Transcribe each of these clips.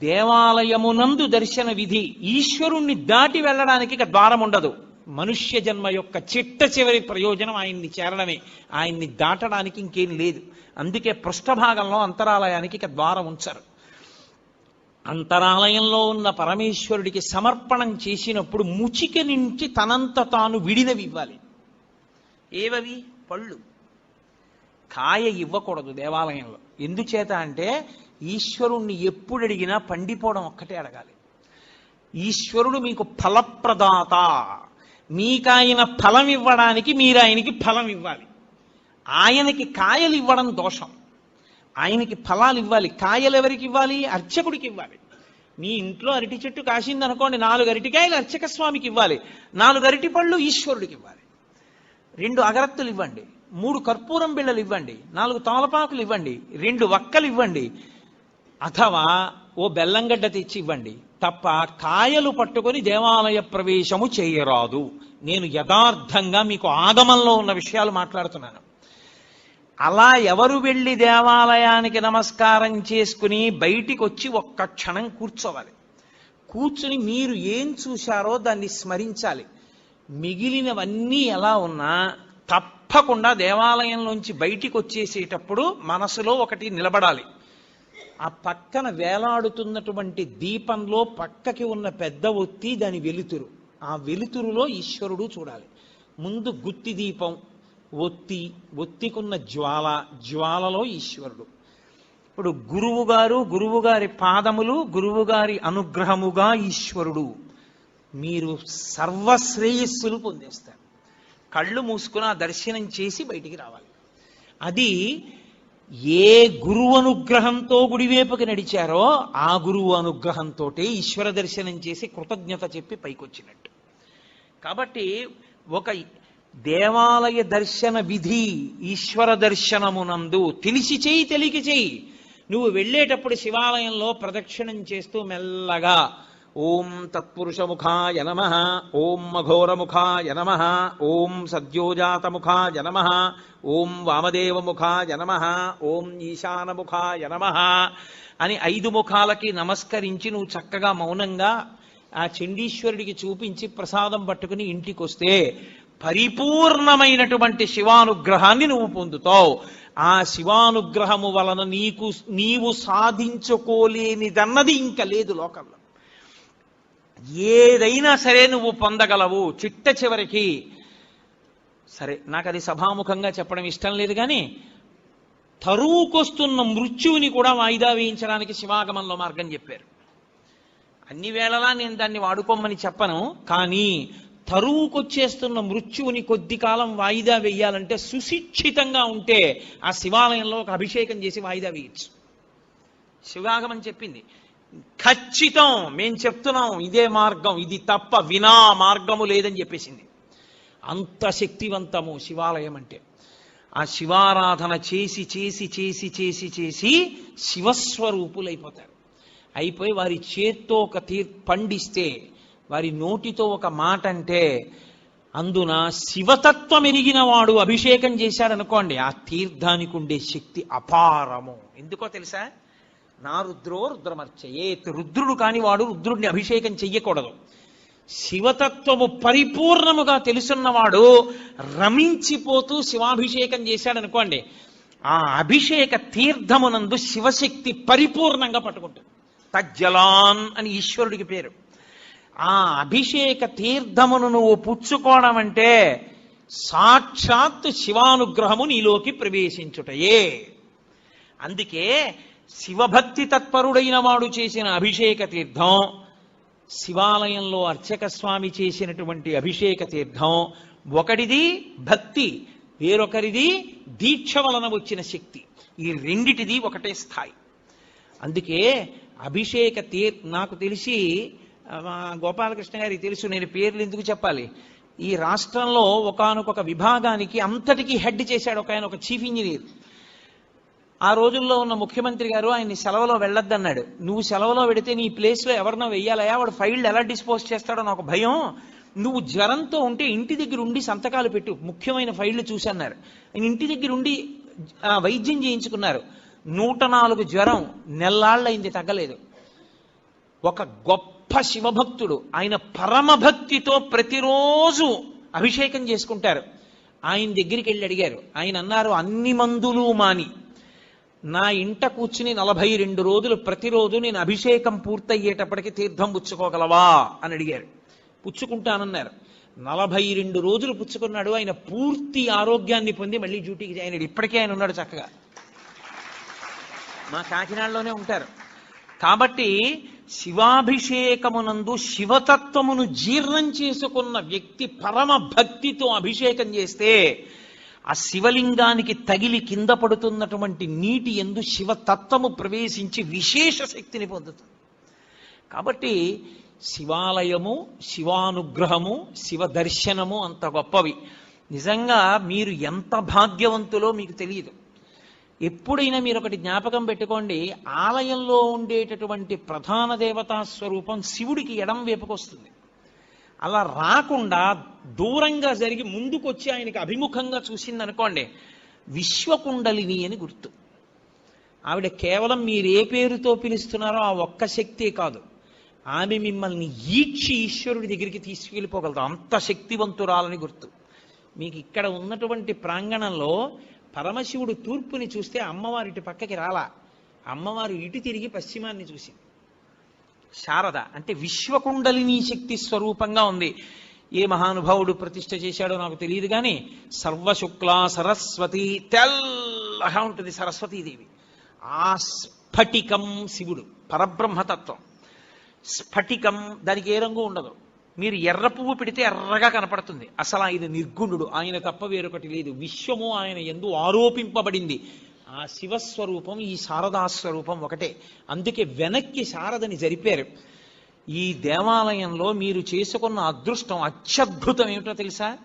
దేవాలయమునందు దర్శన విధి ఈశ్వరుణ్ణి దాటి వెళ్ళడానికి ఇక ద్వారం ఉండదు. మనుష్య జన్మ యొక్క చిట్ట చివరి ప్రయోజనం ఆయన్ని చేరడమే. ఆయన్ని దాటడానికి ఇంకేం లేదు. అందుకే పృష్ఠభాగంలో అంతరాలయానికి ఇక ద్వారం ఉంచరు. అంతరాలయంలో ఉన్న పరమేశ్వరుడికి సమర్పణం చేసినప్పుడు ముచిక నుంచి తనంత తాను విడినవి ఇవ్వాలి. ఏవవి? పళ్ళు. కాయ ఇవ్వకూడదు దేవాలయంలో. ఎందుచేత అంటే ఈశ్వరుణ్ణి ఎప్పుడు అడిగినా పండిపోవడం ఒక్కటే అడగాలి. ఈశ్వరుడు మీకు ఫలప్రదాత. మీకాయన ఫలం ఇవ్వడానికి మీరు ఆయనకి ఫలం ఇవ్వాలి. ఆయనకి కాయలు ఇవ్వడం దోషం. ఆయనకి ఫలాలు ఇవ్వాలి. కాయలు ఎవరికి ఇవ్వాలి? అర్చకుడికి ఇవ్వాలి. మీ ఇంట్లో అరటి చెట్టు కాసిందనుకోండి నాలుగు అరటికాయలు అర్చక స్వామికి ఇవ్వాలి. నాలుగు అరటి పళ్ళు ఈశ్వరుడికి ఇవ్వాలి. రెండు అగరత్తులు ఇవ్వండి. మూడు కర్పూరం బిళ్ళలు ఇవ్వండి. నాలుగు తమలపాకులు ఇవ్వండి. రెండు వక్కలు ఇవ్వండి. అథవా ఓ బెల్లంగడ్డ తెచ్చి ఇవ్వండి. తప్ప కాయలు పట్టుకొని దేవాలయ ప్రవేశము చేయరాదు. నేను యథార్థంగా మీకు ఆగమంలో ఉన్న విషయాలు మాట్లాడుతున్నాను. అలా ఎవరు వెళ్ళి దేవాలయానికి నమస్కారం చేసుకుని బయటికి వచ్చి ఒక్క క్షణం కూర్చోవాలి. కూర్చుని మీరు ఏం చూశారో దాన్ని స్మరించాలి. మిగిలినవన్నీ ఎలా ఉన్నా తప్పకుండా దేవాలయంలోంచి బయటికి వచ్చేసేటప్పుడు మనసులో ఒకటి నిలబడాలి. ఆ పక్కన వేలాడుతున్నటువంటి దీపంలో పక్కకి ఉన్న పెద్ద ఒత్తి దాని వెలుతురు. ఆ వెలుతురులో ఈశ్వరుడు చూడాలి. ముందు గుత్తి దీపం ఒత్తి ఒత్తికున్న జ్వాల జ్వాలలో ఈశ్వరుడు. ఇప్పుడు గురువుగారు గురువుగారి పాదములు గురువుగారి అనుగ్రహముగా ఈశ్వరుడు. మీరు సర్వశ్రేయస్సులు పొందేస్తారు. కళ్ళు మూసుకుని ఆ దర్శనం చేసి బయటికి రావాలి. అది ఏ గురువు అనుగ్రహంతో గుడివేపుకి నడిచారో ఆ గురువు అనుగ్రహంతో ఈశ్వర దర్శనం చేసి కృతజ్ఞత చెప్పి పైకొచ్చినట్టు. కాబట్టి ఒక దేవాలయ దర్శన విధి ఈశ్వర దర్శనమునందు తెలిసి చేయి తెలికి చేయి నువ్వు వెళ్ళేటప్పుడు శివాలయంలో ప్రదక్షిణం చేస్తూ మెల్లగా ఓం తత్పురుషముఖాయ నమ ఓం మఘోరముఖాయ నమ ఓం సద్యోజాతముఖాయ నమ ఓం వామదేవముఖాయ నమ ఓం ఈశానముఖాయ నమ అని ఐదు ముఖాలకి నమస్కరించి నువ్వు చక్కగా మౌనంగా ఆ చండీశ్వరుడికి చూపించి ప్రసాదం పట్టుకుని ఇంటికి వస్తే పరిపూర్ణమైనటువంటి శివానుగ్రహాన్ని నువ్వు పొందుతావు. ఆ శివానుగ్రహము వలన నీకు నీవు సాధించుకోలేనిదన్నది ఇంకా లేదు లోకంలో. ఏదైనా సరే నువ్వు పొందగలవు. చిట్ట చివరికి. సరే నాకు అది సభాముఖంగా చెప్పడం ఇష్టం లేదు కానీ తరువుకొస్తున్న మృత్యువుని కూడా వాయిదా వేయించడానికి శివాగమంలో మార్గం చెప్పారు. అన్ని వేళలా నేను దాన్ని వాడుకోమని చెప్పను కానీ తరువుకొచ్చేస్తున్న మృత్యువుని కొద్ది కాలం వాయిదా వేయాలంటే సుశిక్షితంగా ఉంటే ఆ శివాలయంలో ఒక అభిషేకం చేసి వాయిదా వేయచ్చు. శివాగమని చెప్పింది. ఖచ్చితం మేం చెప్తున్నాం ఇదే మార్గం ఇది తప్ప వినా మార్గము లేదని చెప్పేసింది. అంత శక్తివంతము శివాలయం అంటే. ఆ శివారాధన చేసి చేసి చేసి చేసి చేసి శివస్వరూపులైపోతారు. అయిపోయి వారి చేత్తో ఒక తీర్ పండిస్తే వారి నోటితో ఒక మాట అంటే అందున శివతత్వం ఎరిగిన వాడు అభిషేకం చేశాడనుకోండి ఆ తీర్థానికి ఉండే శక్తి అపారము. ఎందుకో తెలుసా? నా రుద్రో రుద్రమర్చయేత్. రుద్రుడు కాని వాడు రుద్రుడిని అభిషేకం చెయ్యకూడదు. శివతత్వము పరిపూర్ణముగా తెలుసున్నవాడు రమించిపోతూ శివాభిషేకం చేశాడనుకోండి ఆ అభిషేక తీర్థమునందు శివశక్తి పరిపూర్ణంగా పట్టుకుంటుంది. తజ్జలాన్ అని ఈశ్వరుడికి పేరు. ఆ అభిషేక తీర్థమును నువ్వు పుచ్చుకోవడం అంటే సాక్షాత్ శివానుగ్రహము నీలోకి ప్రవేశించుటయే. అందుకే శివభక్తి తత్పరుడైన వాడు చేసిన అభిషేక తీర్థం శివాలయంలో అర్చక స్వామి చేసినటువంటి అభిషేక తీర్థం ఒకటిది భక్తి వేరొకరిది దీక్ష వలన వచ్చిన శక్తి. ఈ రెండిటిది ఒకటే స్థాయి. అందుకే అభిషేక తీర్ నాకు తెలిసి గోపాలకృష్ణ గారి తెలుసు నేను పేర్లు ఎందుకు చెప్పాలి? ఈ రాష్ట్రంలో ఒకానొక విభాగానికి అంతటికీ హెడ్ చేశాడు ఒక ఆయన ఒక చీఫ్ ఇంజనీర్. ఆ రోజుల్లో ఉన్న ముఖ్యమంత్రి గారు ఆయన్ని సెలవులో వెళ్ళొద్దన్నాడు. నువ్వు సెలవులో పెడితే నీ ప్లేస్లో ఎవరినో వెయ్యాలయా వాడు ఫైల్ ఎలా డిస్పోజ్ చేస్తాడో నాకు భయం. నువ్వు జ్వరంతో ఉంటే ఇంటి దగ్గర ఉండి సంతకాలు పెట్టు ముఖ్యమైన ఫైళ్ళు చూసన్నారు. ఆయన ఇంటి దగ్గర ఉండి ఆ, వైద్యం చేయించుకున్నారు. నూట నాలుగు జ్వరం నెల్లాళ్ళయింది తగ్గలేదు. ఒక గొప్ప శివభక్తుడు ఆయన పరమభక్తితో ప్రతిరోజు అభిషేకం చేసుకుంటారు. ఆయన దగ్గరికి వెళ్ళి అడిగారు ఆయన అన్నారు అన్ని మందులు మాని. నా ఇంట కూర్చుని నలభై రెండు రోజులు ప్రతిరోజు నేను అభిషేకం పూర్తయ్యేటప్పటికి తీర్థం పుచ్చుకోగలవా అని అడిగారు. పుచ్చుకుంటానన్నారు. నలభై రెండు రోజులు పుచ్చుకున్నాడు. ఆయన పూర్తి ఆరోగ్యాన్ని పొంది మళ్ళీ డ్యూటీకి ఆయన ఇప్పటికే ఆయన ఉన్నాడు చక్కగా. మా కాకినాడలోనే ఉంటారు. కాబట్టి శివాభిషేకమునందు శివతత్వమును జీర్ణం చేసుకున్న వ్యక్తి పరమ భక్తితో అభిషేకం చేస్తే ఆ శివలింగానికి తగిలి కింద పడుతున్నటువంటి నీటి ఎందు శివతత్వము ప్రవేశించి విశేష శక్తిని పొందుతుంది. కాబట్టి శివాలయము శివానుగ్రహము శివ దర్శనము అంత గొప్పవి. నిజంగా మీరు ఎంత భాగ్యవంతులో మీకు తెలియదు. ఎప్పుడైనా మీరు ఒకటి జ్ఞాపకం పెట్టుకోండి ఆలయంలో ఉండేటటువంటి ప్రధాన దేవతా స్వరూపం శివుడికి ఎడం వైపుకొస్తుంది. అలా రాకుండా దూరంగా జరిగి ముందుకొచ్చి ఆయనకి అభిముఖంగా చూసిందనుకోండి విశ్వకుండలిని అని గుర్తు. ఆవిడ కేవలం మీరు ఏ పేరుతో పిలుస్తున్నారో ఆ ఒక్క శక్తే కాదు. ఆమె మిమ్మల్ని ఈడ్చి ఈశ్వరుడి దగ్గరికి తీసుకెళ్ళిపోగలదు. అంత శక్తివంతురాలని గుర్తు. మీకు ఇక్కడ ఉన్నటువంటి ప్రాంగణంలో పరమశివుడు తూర్పుని చూస్తే అమ్మవారి ఇటు పక్కకి రాలా. అమ్మవారు ఇటు తిరిగి పశ్చిమాన్ని చూసింది. శారద అంటే విశ్వకుండలిని శక్తి స్వరూపంగా ఉంది. ఏ మహానుభావుడు ప్రతిష్ఠ చేశాడో నాకు తెలియదు కానీ సర్వశుక్లా సరస్వతి తెల్లగా ఉంటుంది సరస్వతీదేవి. ఆ స్ఫటికం శివుడు పరబ్రహ్మతత్వం. స్ఫటికం దానికి ఏ రంగు ఉండదు. మీరు ఎర్ర పువ్వు పెడితే ఎర్రగా కనపడుతుంది. అసలు ఆయన నిర్గుణుడు. ఆయన తప్ప వేరొకటి లేదు. విశ్వము ఆయన ఎందు ఆరోపింపబడింది. ఆ శివస్వరూపం ఈ శారదా స్వరూపం ఒకటే. అందుకే వెనక్కి శారదని జరిపారు. ఈ దేవాలయంలో మీరు చేసుకున్న అదృష్టం అత్యద్భుతం ఏమిటో తెలుసా?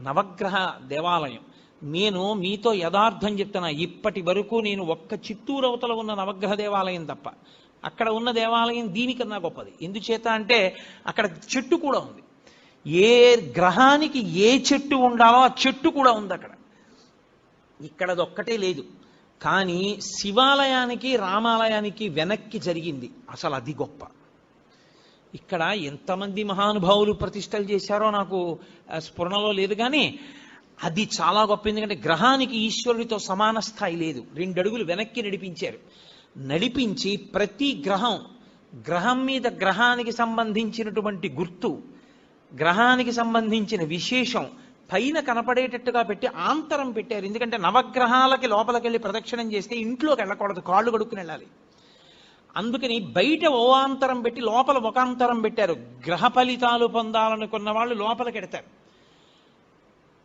నవగ్రహ దేవాలయం. నేను మీతో యథార్థం చెప్తున్నా ఇప్పటి వరకు నేను ఒక్క చిత్తూరు అవతల ఉన్న నవగ్రహ దేవాలయం తప్ప అక్కడ ఉన్న దేవాలయం దీనికన్నా గొప్పది. ఎందుచేత అంటే అక్కడ చెట్టు కూడా ఉంది. ఏ గ్రహానికి ఏ చెట్టు ఉండాలో ఆ చెట్టు కూడా ఉంది అక్కడ. ఇక్కడదొక్కటే లేదు. కానీ శివాలయానికి రామాలయానికి వెనక్కి జరిగింది. అసలు అది గొప్ప. ఇక్కడ ఎంతమంది మహానుభావులు ప్రతిష్టలు చేశారో నాకు స్ఫురణలో లేదు కానీ అది చాలా గొప్ప. ఎందుకంటే గ్రహానికి ఈశ్వరుడితో సమాన స్థాయి లేదు. రెండు అడుగులు వెనక్కి నడిపించారు. నడిపించి ప్రతి గ్రహం గ్రహం మీద గ్రహానికి సంబంధించినటువంటి గుర్తు గ్రహానికి సంబంధించిన విశేషం పైన కనపడేటట్టుగా పెట్టి ఆంతరం పెట్టారు. ఎందుకంటే నవగ్రహాలకి లోపలికి వెళ్ళి ప్రదక్షిణం చేస్తే ఇంట్లోకి వెళ్ళకూడదు. కాళ్ళు కడుక్కుని వెళ్ళాలి. అందుకని బయట ఓ పెట్టి లోపల ఒక అంతరం పెట్టారు. గ్రహ ఫలితాలు పొందాలనుకున్న వాళ్ళు లోపలికి ఎడతారు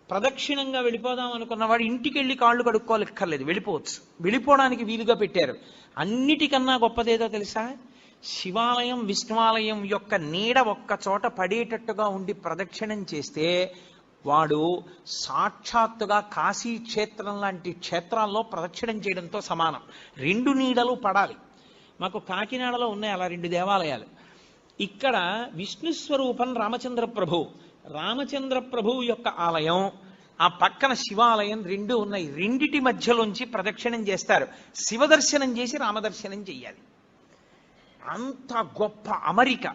ప్రదక్షిణంగా వెళ్ళిపోదాం అనుకున్నవాడు ఇంటికి వెళ్ళి కాళ్ళు కడుక్కోలేక్కర్లేదు. వెళ్ళిపోవచ్చు. వెళ్ళిపోవడానికి వీలుగా పెట్టారు. అన్నిటికన్నా గొప్పదేదో తెలుసా? శివాలయం విష్ణువాలయం యొక్క నీడ ఒక్క చోట పడేటట్టుగా ఉండి ప్రదక్షిణం చేస్తే వాడు సాక్షాత్తుగా కాశీ క్షేత్రం లాంటి క్షేత్రాల్లో ప్రదక్షిణం చేయడంతో సమానం. రెండు నీడలు పడాలి. మాకు కాకినాడలో ఉన్నాయి అలా రెండు దేవాలయాలు. ఇక్కడ విష్ణు స్వరూపం రామచంద్ర ప్రభు. రామచంద్ర ప్రభు యొక్క ఆలయం ఆ పక్కన శివాలయం రెండు ఉన్నాయి. రెండిటి మధ్యలోంచి ప్రదక్షిణం చేస్తారు. శివ దర్శనం చేసి రామదర్శనం చెయ్యాలి. అంత గొప్ప అమరిక.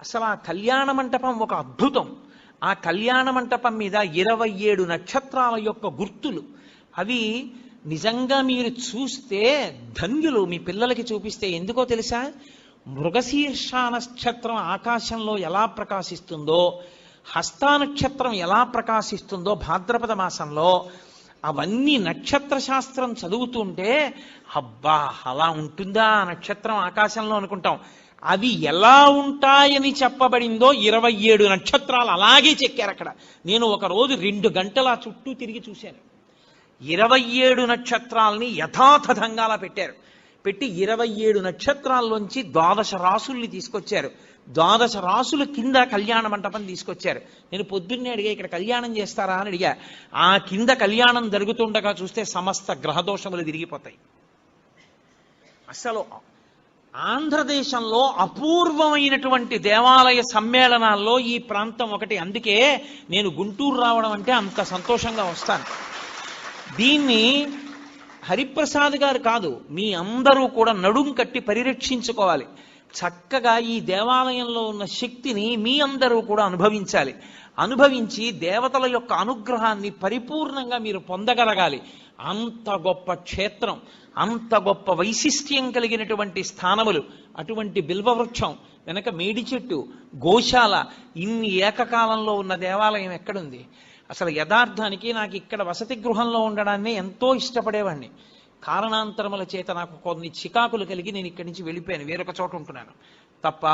అసలు ఆ కళ్యాణ మంటపం ఒక అద్భుతం. ఆ కళ్యాణ మంటపం మీద ఇరవై ఏడు నక్షత్రాల యొక్క గుర్తులు. అవి నిజంగా మీరు చూస్తే ధన్యులు మీ పిల్లలకి చూపిస్తే ఎందుకో తెలుసా? మృగశీర్ష నక్షత్రం ఆకాశంలో ఎలా ప్రకాశిస్తుందో హస్తా నక్షత్రం ఎలా ప్రకాశిస్తుందో భాద్రపద మాసంలో అవన్నీ నక్షత్ర శాస్త్రం చదువుతుంటే అబ్బా అలా ఉంటుందా నక్షత్రం ఆకాశంలో అనుకుంటాం. అవి ఎలా ఉంటాయని చెప్పబడిందో ఇరవై ఏడు నక్షత్రాలు అలాగే చెక్కారు అక్కడ. నేను ఒకరోజు రెండు గంటల చుట్టూ తిరిగి చూశాను. ఇరవై ఏడు నక్షత్రాలని యథాతథంగా అలా పెట్టారు. పెట్టి ఇరవై ఏడు నక్షత్రాల్లోంచి ద్వాదశ రాసుల్ని తీసుకొచ్చారు. ద్వాదశ రాసుల కింద కళ్యాణ మంటపం తీసుకొచ్చారు. నేను పొద్దున్నే అడిగా ఇక్కడ కళ్యాణం చేస్తారా? అని అడిగా. ఆ కింద కళ్యాణం జరుగుతుండగా చూస్తే సమస్త గ్రహదోషములు తిరిగిపోతాయి అసలు ఆంధ్రదేశంలో అపూర్వమైనటువంటి దేవాలయ సమ్మేళనాల్లో ఈ ప్రాంతం ఒకటి. అందుకే నేను గుంటూరు రావడం అంటే అంత సంతోషంగా వస్తాను. దీన్ని హరిప్రసాద్ గారు కాదు మీ అందరూ కూడా నడుం కట్టి పరిరక్షించుకోవాలి. చక్కగా ఈ దేవాలయంలో ఉన్న శక్తిని మీ అందరూ కూడా అనుభవించాలి. అనుభవించి దేవతల యొక్క అనుగ్రహాన్ని పరిపూర్ణంగా మీరు పొందగలగాలి. అంత గొప్ప క్షేత్రం అంత గొప్ప వైశిష్ట్యం కలిగినటువంటి స్థానములు అటువంటి బిల్వవృక్షం వెనక మేడి చెట్టు గోశాల ఇన్ని ఏకకాలంలో ఉన్న దేవాలయం ఎక్కడుంది? అసలు యథార్థానికి నాకు ఇక్కడ వసతి గృహంలో ఉండడాన్ని ఎంతో ఇష్టపడేవాడిని కారణాంతరముల చేత నాకు కొన్ని చికాకులు కలిగి నేను ఇక్కడి నుంచి వెళ్ళిపోయాను. వేరొక చోట ఉంటున్నాను. తప్ప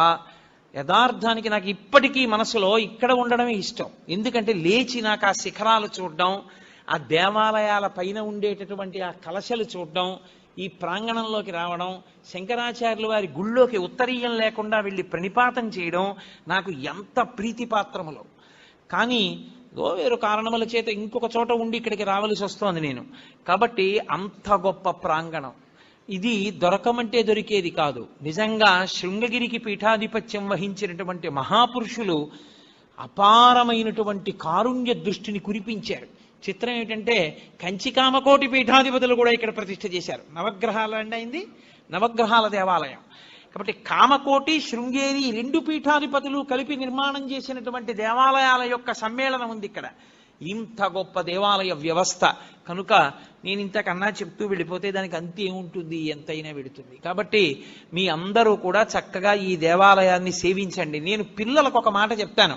యథార్థానికి నాకు ఇప్పటికీ మనసులో ఇక్కడ ఉండడమే ఇష్టం. ఎందుకంటే లేచి నాకు ఆ శిఖరాలు చూడడం ఆ దేవాలయాల పైన ఉండేటటువంటి ఆ కలశలు చూడడం ఈ ప్రాంగణంలోకి రావడం శంకరాచార్యుల వారి గుళ్ళోకి ఉత్తరీయం లేకుండా వెళ్ళి ప్రణిపాతం చేయడం నాకు ఎంత ప్రీతిపాత్రములో. కానీ వేరు కారణముల చేత ఇంకొక చోట ఉండి ఇక్కడికి రావలసి వస్తోంది నేను. కాబట్టి అంత గొప్ప ప్రాంగణం. ఇది దొరకమంటే దొరికేది కాదు. నిజంగా శృంగగిరికి పీఠాధిపత్యం వహించినటువంటి మహాపురుషులు అపారమైనటువంటి కారుణ్య దృష్టిని కురిపించారు. చిత్రం ఏంటంటే కంచికామకోటి పీఠాధిపతులు కూడా ఇక్కడ ప్రతిష్ఠ చేశారు. నవగ్రహాల అండి అయింది? నవగ్రహాల దేవాలయం. కాబట్టి కామకోటి శృంగేరి రెండు పీఠాధిపతులు కలిపి నిర్మాణం చేసినటువంటి దేవాలయాల యొక్క సమ్మేళనం ఉంది ఇక్కడ. ఇంత గొప్ప దేవాలయ వ్యవస్థ. కనుక నేను ఇంతకన్నా చెప్తూ వెళ్ళిపోతే దానికి అంత ఏముంటుంది? ఎంతైనా వెడుతుంది కాబట్టి మీ అందరూ కూడా చక్కగా ఈ దేవాలయాన్ని సేవించండి. నేను పిల్లలకు ఒక మాట చెప్తాను.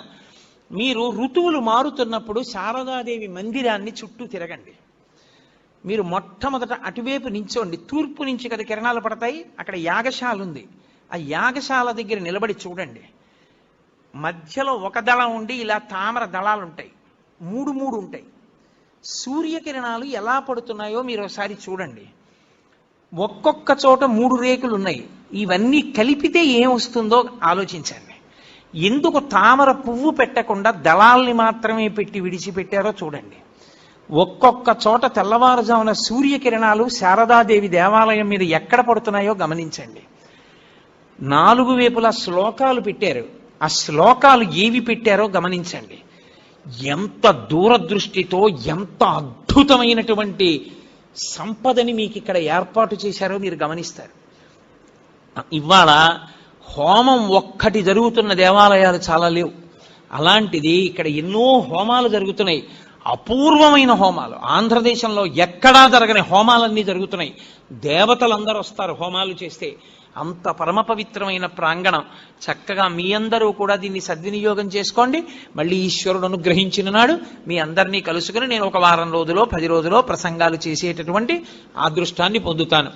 మీరు ఋతువులు మారుతున్నప్పుడు శారదాదేవి మందిరాన్ని చుట్టూ తిరగండి. మీరు మొట్టమొదట అటువైపు నించోండి. తూర్పు నుంచి కదా కిరణాలు పడతాయి. అక్కడ యాగశాల ఉంది ఆ యాగశాల దగ్గర నిలబడి చూడండి. మధ్యలో ఒక దళం ఉండి ఇలా తామర దళాలు ఉంటాయి మూడు మూడు ఉంటాయి. సూర్యకిరణాలు ఎలా పడుతున్నాయో మీరు ఒకసారి చూడండి. ఒక్కొక్క చోట మూడు రేకులు ఉన్నాయి. ఇవన్నీ కలిపితే ఏం వస్తుందో ఆలోచించండి. ఎందుకు తామర పువ్వు పెట్టకుండా దళాల్ని మాత్రమే పెట్టి విడిచిపెట్టారో చూడండి. ఒక్కొక్క చోట తెల్లవారుజామున సూర్యకిరణాలు శారదాదేవి దేవాలయం మీద ఎక్కడ పడుతున్నాయో గమనించండి. నాలుగు వైపులా శ్లోకాలు పెట్టారు. ఆ శ్లోకాలు ఏవి పెట్టారో గమనించండి. ఎంత దూరదృష్టితో ఎంత అద్భుతమైనటువంటి సంపదని మీకు ఇక్కడ ఏర్పాటు చేశారో మీరు గమనిస్తారు. ఇవాళ హోమం ఒక్కటి జరుగుతున్న దేవాలయాలు చాలా లేవు. అలాంటిది ఇక్కడ ఎన్నో హోమాలు జరుగుతున్నాయి. అపూర్వమైన హోమాలు. ఆంధ్రదేశంలో ఎక్కడా జరగని హోమాలన్నీ జరుగుతున్నాయి. దేవతలందరూ వస్తారు హోమాలు చేస్తే. అంత పరమ పవిత్రమైన ప్రాంగణం. చక్కగా మీ అందరూ కూడా దీన్ని సద్వినియోగం చేసుకోండి. మళ్ళీ ఈశ్వరుడు అనుగ్రహించిన నాడు మీ అందరినీ కలుసుకుని నేను ఒక వారం రోజులో పది రోజులో ప్రసంగాలు చేసేటటువంటి అదృష్టాన్ని పొందుతాను.